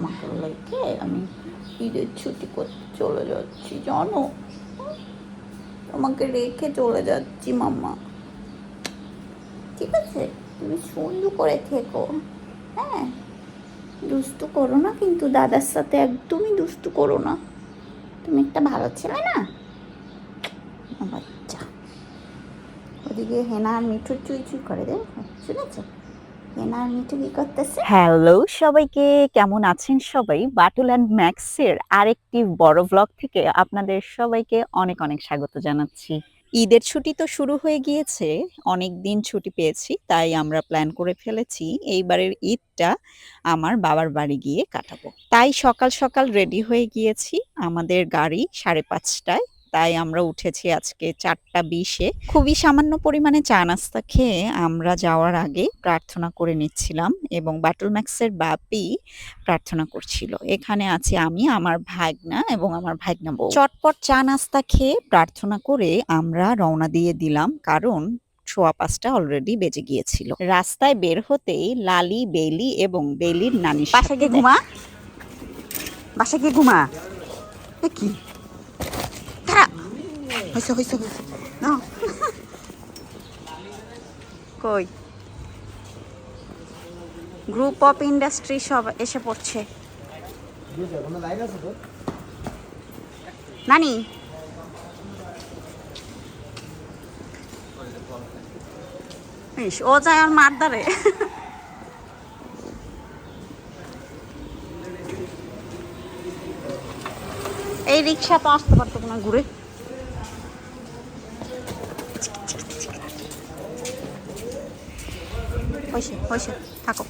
তোমাকে রেখে আমি ঈদের ছুটি করতে চলে যাচ্ছি, জানো? তোমাকে রেখে চলে যাচ্ছি, মাম্মা। ঠিক আছে, তুমি সুন্দর করে থেকো। হ্যাঁ দুষ্টু করো না কিন্তু, দাদার সাথে একদমই দুষ্টু করো না। তুমি একটা ভালো ছেলে না? বাচ্চা। ওদিকে হেনা আর মিঠু চুই চুই করে দেখ শুনেছো? হ্যালো সবাইকে, কেমন আছেন সবাই? বাটুল অ্যান্ড ম্যাক্সের আরেকটি বড় ব্লগ থেকে আপনাদের সবাইকে অনেক অনেক স্বাগত জানাচ্ছি। ঈদের ছুটি তো শুরু হয়ে গিয়েছে, অনেক দিন ছুটি পেয়েছি, তাই আমরা প্ল্যান করে ফেলেছি এইবারের ঈদটা আমার বাবার বাড়ি গিয়ে কাটাবো। তাই সকাল সকাল রেডি হয়ে গিয়েছি, আমাদের গাড়ি সাড়ে পাঁচটায় তাই আমরা উঠেছি আজকে চারটা বিশে। খুবই সামান্য পরিমাণে চা নাস্তা খেয়ে আমরা যাওয়ার আগে প্রার্থনা করে নিচ্ছিলাম এবং ব্যাটল ম্যাক্সের বাপি প্রার্থনা করছিল। এখানে আছি আমি আমার ভাগনা এবং আমার ভাগনা বউ। চটপট চা নাস্তা খেয়ে প্রার্থনা করে আমরা রওনা দিয়ে দিলাম কারণ সোয়া পাঁচটা অলরেডি বেজে গিয়েছিল। রাস্তায় বের হতেই লালি বেলি এবং বেলির নানি বাসা গিয়ে ঘুমা। বাসা গিয়ে ঘুমা। কি? কই? গ্রুপ অফ ইন্ডাস্ট্রি সব এসে পড়ছে। নানি? ও যায় আর মার এই রিক্সা তো আসতে পারতো না ঘুরে। হয়েছে হয়েছে, থাকো।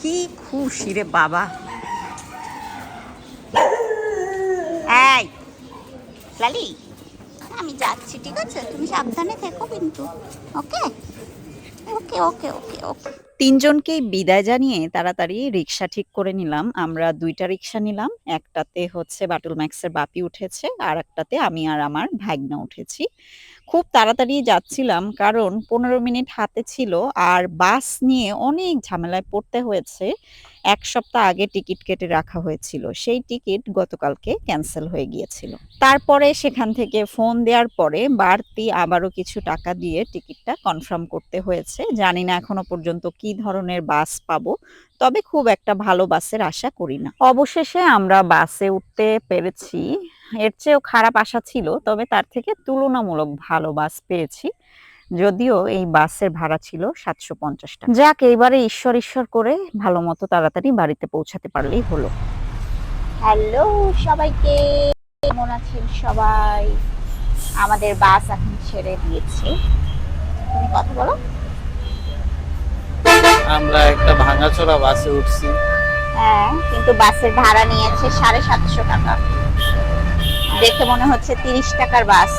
কি খুশি রে বাবা। লালি, আমি যাচ্ছি, ঠিক আছে? তুমি সাবধানে থেকো কিন্তু, ওকে? ওকে ওকে ওকে ওকে। তিনজনকেই বিদায় জানিয়ে তাড়াতাড়ি রিক্সা ঠিক করে নিলাম। আমরা দুইটা রিক্সা নিলাম। একটাতে হচ্ছে বাটুল ম্যাক্সের বাপি উঠেছে আর একটাতে আমি আর আমার ভাগ্না উঠেছি। খুব তাড়াতাড়ি যাচ্ছিলাম কারণ পনেরো মিনিট হাতে ছিল আর বাস নিয়ে অনেক ঝামেলায় পড়তে হয়েছে। এক সপ্তাহ আগে টিকিট কেটে রাখা হয়েছিল। সেই টিকিট গতকালকে ক্যান্সেল হয়ে গিয়েছিল। তারপরে সেখান থেকে ফোন দেওয়ার পরে বাড়তি আবারও কিছু টাকা দিয়ে টিকিটটা কনফার্ম করতে হয়েছে। জানি না এখনও পর্যন্ত কি ধরনের বাস পাবো, তবে খুব একটা ভালো বাসের আশা করি না। অবশেষে আমরা বাসে উঠতে পেরেছি। এর চেয়েও খারাপ আশা ছিল তবে তার থেকে তুলনামূলক ভালো বাস পেয়েছি। যদিও এই বাসের ভাড়া ছিল সাতশো পঞ্চাশ টাকা। যাক এইবারে ঈশ্বর ঈশ্বর করে ভালো মতো তাড়াতাড়ি বাড়িতে পৌঁছাতে পারলেই হলো। হ্যালো সবাইকে কেমন আছেন সবাই? আমাদের বাস এখন ছেড়ে দিয়েছে। তুমি কথা বলো। আমরা একটা ভাঙাচোরা বাসে উঠছি। হ্যাঁ কিন্তু বাসের ভাড়া নিয়েছে সাড়ে সাতশো টাকা। দেখে মনে হচ্ছে তিরিশ টাকার বাস।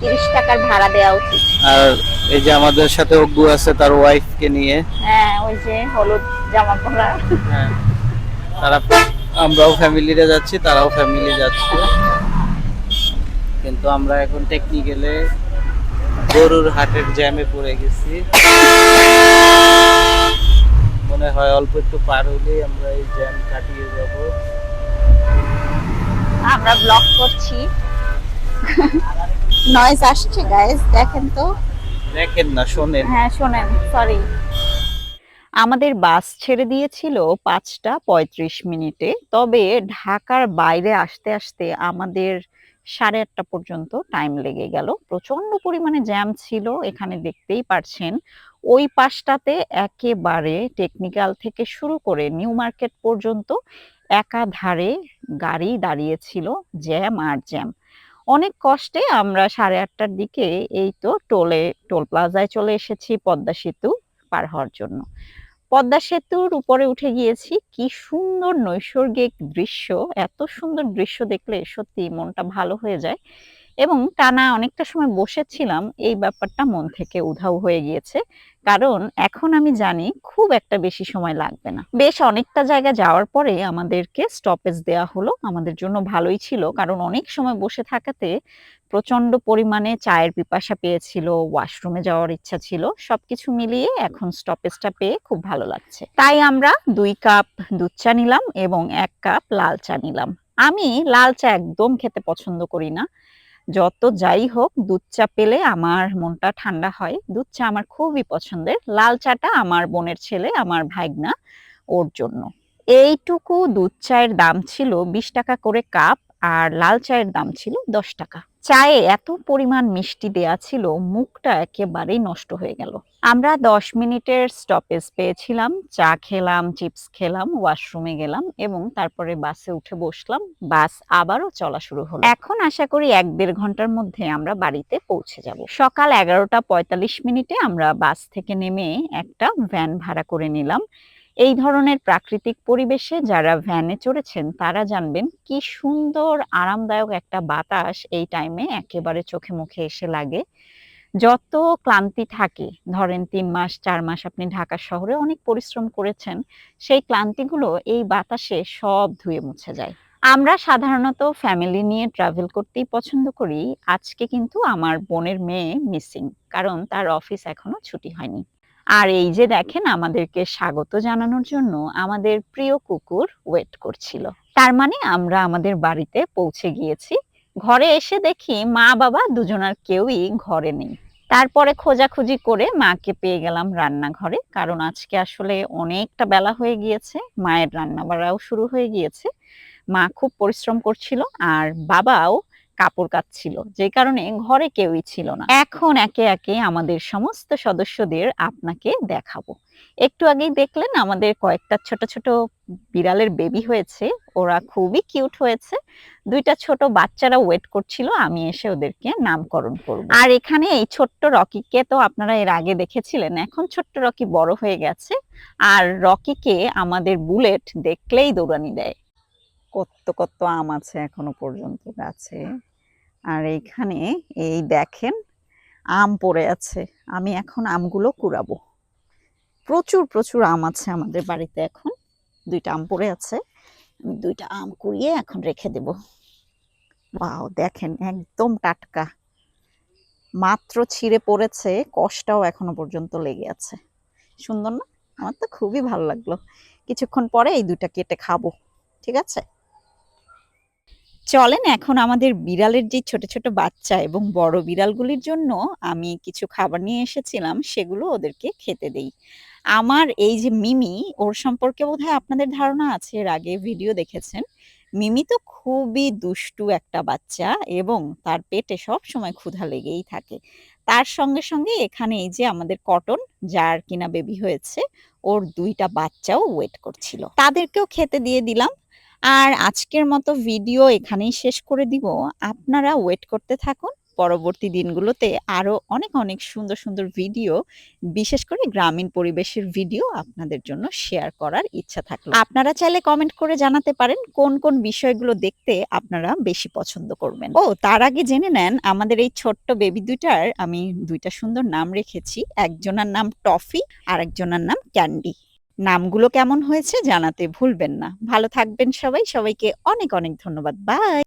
তিরিশ টাকার ভাড়া দেওয়া উচিত। আর এই যে আমাদের সাথে অগ্গু আছে তার ওয়াইফকে নিয়ে। হ্যাঁ ওই যে হলুদ জামা পরা। হ্যাঁ, তারা আমরাও ফ্যামিলিতে যাচ্ছি তারাও ফ্যামিলি যাচ্ছে। কিন্তু আমরা এখন টেকনিক্যালে গরুর হাটের জ্যামে পড়ে গেছি। মনে হয় অল্প একটু পার হলেই আমরা এই জ্যাম কাটিয়ে যাব। আমরা ব্লগ করছি। নয়েজ আসছে গাইস দেখেন তো। দেখেন না শোনেন। হ্যাঁ শোনেন সরি আমাদের বাস ছেড়ে দিয়েছিল পাঁচটা পঁয়ত্রিশ মিনিটে তবে ঢাকার বাইরে আসতে আসতে আমাদের সাড়ে আটটা পর্যন্ত টাইম লেগে গেল। প্রচণ্ড পরিমাণে জ্যাম ছিল এখানে দেখতেই পারছেন। ওই পাশটাতে একেবারে টেকনিক্যাল থেকে শুরু করে নিউ মার্কেট পর্যন্ত একাধারে গাড়ি দাঁড়িয়েছিল জ্যাম আর জ্যাম। অনেক কষ্টে আমরা সাড়ে আটটার দিকে এই তো টোলে, টোল প্লাজায় চলে এসেছি পদ্মা সেতু পার হওয়ার জন্য। পদ্মা সেতুর উপরে উঠে গিয়েছি, কি সুন্দর নৈসর্গিক দৃশ্য, এত সুন্দর দৃশ্য দেখলে সত্যি মনটা ভালো হয়ে যায়। এবং টানা অনেকটা সময় বসেছিলাম, এই ব্যাপারটা মন থেকে উধাও হয়ে গিয়েছে। কারণ এখন আমি জানি খুব একটা বেশি সময় লাগবে না। বেশ অনেকটা জায়গা যাওয়ার পরে আমাদেরকে স্টপেজ দেওয়া হলো। আমাদের জন্য ভালোই ছিল। কারণ অনেক সময় বসে থাকাতে প্রচণ্ড পরিমাণে চায়ের পিপাসা পেয়েছিল ওয়াশরুমে যাওয়ার ইচ্ছা ছিল। সবকিছু মিলিয়ে এখন স্টপেজটা পেয়ে খুব ভালো লাগছে। তাই আমরা দুই কাপ দুধ চা নিলাম এবং এক কাপ লাল চা নিলাম। আমি লাল চা একদম খেতে পছন্দ করি না। যত যাই হোক, দুধ চা পেলে আমার মনটা ঠান্ডা হয়। দুধ চা আমার খুবই পছন্দের। লাল চাটা আমার বোনের ছেলে, আমার ভাইগনা, ওর জন্য। এইটুকু দুধ চায়ের দাম ছিল বিশ টাকা করে কাপ। আর লাল চায়ের দাম ছিল দশ টাকা। চায়ে এত পরিমাণ মিষ্টি দেয়া ছিল, মুখটা একেবারেই নষ্ট হয়ে গেল। আমরা দশ মিনিটের স্টপেজ পেয়েছিলাম, চা খেলাম চিপস খেলাম ওয়াশরুমে গেলাম এবং তারপরে বাসে উঠে বসলাম, বাস আবারও চলা শুরু হলো। এখন আশা করি এক দেড় ঘণ্টার মধ্যে আমরা বাড়িতে পৌঁছে যাব। সকাল এগারোটা পঁয়তাল্লিশ মিনিটে আমরা বাস থেকে নেমে একটা ভ্যান ভাড়া করে নিলাম। এই ধরনের প্রাকৃতিক পরিবেশে যারা ভ্যানে চড়েছেন, তারা জানবেন কি সুন্দর, আরামদায়ক একটা বাতাস এই টাইমে একেবারে চোখে মুখে এসে লাগে। যত ক্লান্তি থাকে, ধরেন তিন মাস, চার মাস আপনি ঢাকা শহরে অনেক পরিশ্রম করেছেন, সেই ক্লান্তিগুলো এই বাতাসে সব ধুয়ে মুছে যায়। আমরা সাধারণত ফ্যামিলি নিয়ে ট্রাভেল করতেই পছন্দ করি। আজকে কিন্তু আমার বোনের মেয়ে মিসিং কারণ তার অফিস এখনও ছুটি হয়নি। আর এই যে দেখেন আমাদেরকে স্বাগত জানানোর জন্য আমাদের প্রিয় কুকুর ওয়েট করছিল। তার মানে আমরা আমাদের বাড়িতে পৌঁছে গিয়েছি। ঘরে এসে দেখি মা, বাবা দুজনার কেউই ঘরে নেই। তারপরে খোঁজাখুঁজি করে মাকে পেয়ে গেলাম রান্নাঘরে। কারণ আজকে আসলে অনেকটা বেলা হয়ে গিয়েছে, মায়ের রান্না বাড়াও শুরু হয়ে গিয়েছে। মা খুব পরিশ্রম করছিল আর বাবাও কাপড় কাচ্ছিল, যে কারণে ঘরে কেউই ছিল না। এখন একে একে আমাদের সমস্ত সদস্যদের আপনাকে দেখাবো। একটু আগেই দেখলেন আমাদের কয়েকটা ছোট ছোট বিড়ালের বেবি হয়েছে, ওরা খুবই কিউট হয়েছে। দুইটা ছোট বাচ্চারা ওয়েট করছিল, আমি এসে ওদেরকে নামকরণ করব। আর এখানে এই ছোট্ট রকিকে তো আপনারা এর আগে দেখেছিলেন, এখন ছোট্ট রকি বড় হয়ে গেছে। আর রকিকে আমাদের বুলেট দেখলেই দৌড়ানি দেয়। কত কত আম আছে এখনও পর্যন্ত গাছে। আর এইখানে এই দেখেন, আম পড়ে আছে। আমি এখন আমগুলো কুড়াবো। প্রচুর প্রচুর আম আছে আমাদের বাড়িতে এখন। দুইটা আম পড়ে আছে। আমি দুইটা আম কুড়িয়ে এখন রেখে দেব। বাও দেখেন একদম টাটকা। মাত্র ছিঁড়ে পড়েছে কষ্টাও এখনও পর্যন্ত লেগে আছে। সুন্দর না? আমার তো খুবই ভালো লাগল। কিছুক্ষণ পরে এই দুইটা কেটে খাব। ঠিক আছে? চলেন এখন আমাদের বিড়ালের যে ছোট ছোট বাচ্চা এবং বড় বিড়ালগুলির জন্য আমি কিছু খাবার নিয়ে এসেছিলাম, সেগুলো ওদেরকে খেতে দেই। আমার এই যে মিমি, ওর সম্পর্কে বোধহয় আপনাদের ধারণা আছে, এর আগে ভিডিও দেখেছেন। মিমি তো খুবই দুষ্টু একটা বাচ্চা এবং তার পেটে সব সময় ক্ষুধা লেগেই থাকে। তার সঙ্গে সঙ্গে এখানে এই যে আমাদের কটন, যার কিনা বেবি হয়েছে, ওর দুইটা বাচ্চাও ওয়েট করছিল। তাদেরকেও খেতে দিয়ে দিলাম। আর আজকের মতো ভিডিও এখানেই শেষ করে দিব। আপনারা ওয়েট করতে থাকুন। পরবর্তী দিনগুলোতে আরও অনেক অনেক সুন্দর সুন্দর ভিডিও, বিশেষ করে গ্রামীণ পরিবেশের ভিডিও আপনাদের জন্য শেয়ার করার ইচ্ছা থাকল। আপনারা চাইলে কমেন্ট করে জানাতে পারেন কোন কোন বিষয়গুলো দেখতে আপনারা বেশি পছন্দ করবেন। ও, তার আগে জেনে নেন, আমাদের এই ছোট্ট বেবি দুইটার আমি দুইটা সুন্দর নাম রেখেছি। একজনের নাম টফি আর একজনের নাম ক্যান্ডি। নামগুলো কেমন হয়েছে জানাতে ভুলবেন না। ভালো থাকবেন সবাই। সবাইকে অনেক অনেক ধন্যবাদ। বাই!